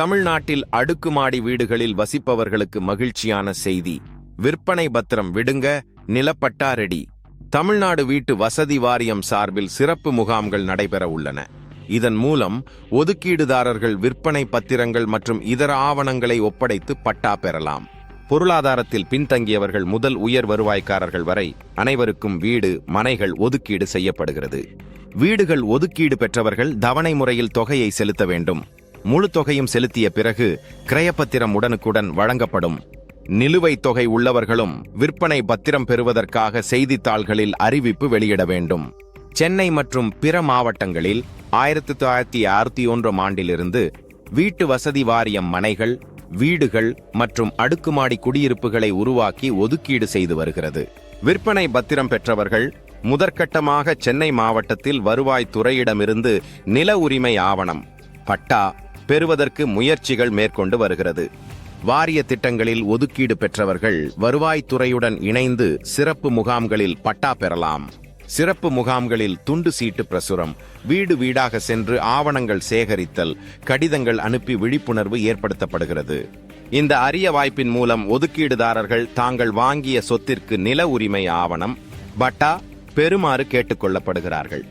தமிழ்நாட்டில் அடுக்குமாடி வீடுகளில் வசிப்பவர்களுக்கு மகிழ்ச்சியான செய்தி. விற்பனை பத்திரம் விடுங்க நிலப்பட்டா ரெடி தமிழ்நாடு வீட்டு வசதி வாரியம் சார்பில் சிறப்பு முகாம்கள் நடைபெற உள்ளன. இதன் மூலம் ஒதுக்கீடுதாரர்கள் விற்பனை பத்திரங்கள் மற்றும் இதர ஆவணங்களை ஒப்படைத்து பட்டா பெறலாம். பொருளாதாரத்தில் பின்தங்கியவர்கள் முதல் உயர் வருவாய்க்காரர்கள் வரை அனைவருக்கும் வீடு மனைகள் ஒதுக்கீடு செய்யப்படுகிறது. வீடுகள் ஒதுக்கீடு பெற்றவர்கள் தவணை முறையில் தொகையை செலுத்த வேண்டும். முழு தொகையும் செலுத்திய பிறகு கிரயப்பத்திரம் உடனுக்குடன் வழங்கப்படும். நிலுவைத் தொகை உள்ளவர்களும் விற்பனை பத்திரம் பெறுவதற்காக செய்தித்தாள்களில் அறிவிப்பு வெளியிட வேண்டும். சென்னை மற்றும் பிற மாவட்டங்களில் ஆயிரத்தி தொள்ளாயிரத்தி அறுபத்தி ஒன்றாம் ஆண்டிலிருந்து வீட்டு வசதி வாரியம் மனைகள் வீடுகள் மற்றும் அடுக்குமாடி குடியிருப்புகளை உருவாக்கி ஒதுக்கீடு செய்து வருகிறது. விற்பனை பத்திரம் பெற்றவர்கள் முதற்கட்டமாக சென்னை மாவட்டத்தில் வருவாய் துறையிடமிருந்து நில உரிமை ஆவணம் பட்டா பெறுவதற்கு முயற்சிகள் மேற்கொண்டு வருகிறது. வாரிய திட்டங்களில் ஒதுக்கீடு பெற்றவர்கள் வருவாய்த்துறையுடன் இணைந்து சிறப்பு முகாம்களில் பட்டா பெறலாம். சிறப்பு முகாம்களில் துண்டு சீட்டு பிரசுரம் வீடு வீடாக சென்று ஆவணங்கள் சேகரித்தல் கடிதங்கள் அனுப்பி விழிப்புணர்வு ஏற்படுத்தப்படுகிறது. இந்த அரிய வாய்ப்பின் மூலம் ஒதுக்கீடுதாரர்கள் தாங்கள் வாங்கிய சொத்திற்கு நில உரிமை ஆவணம் பட்டா பெறுமாறு கேட்டுக்கொள்ளப்படுகிறார்கள்